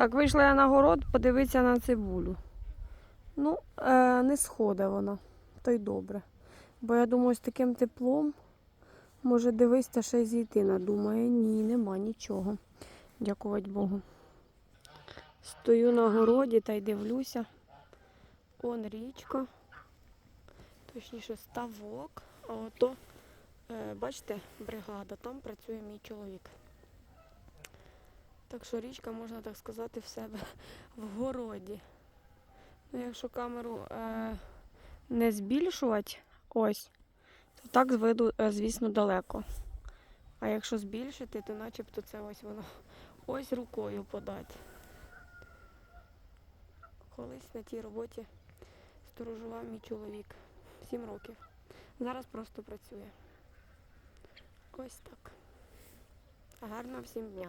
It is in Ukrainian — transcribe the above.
Так, вийшла я на город, подивитися на цибулю. Ну, е, не сходить вона, то й добре. Бо я думаю, з таким теплом, може, дивись, та ще й зійти надумає. Ні, нема нічого. Дякувати Богу. Стою на городі та й дивлюся. Он річка. Точніше, ставок. А ото, е, бачите, бригада, там працює мій чоловік. Так що річка, можна так сказати, в себе в городі. Ну, якщо камеру е, не збільшувати, ось, то так з виду, е, звісно, далеко. А якщо збільшити, то начебто це ось воно ось рукою подати. Колись на тій роботі сторожував мій чоловік. Сім років. Зараз просто працює. Ось так. Гарного всім дня.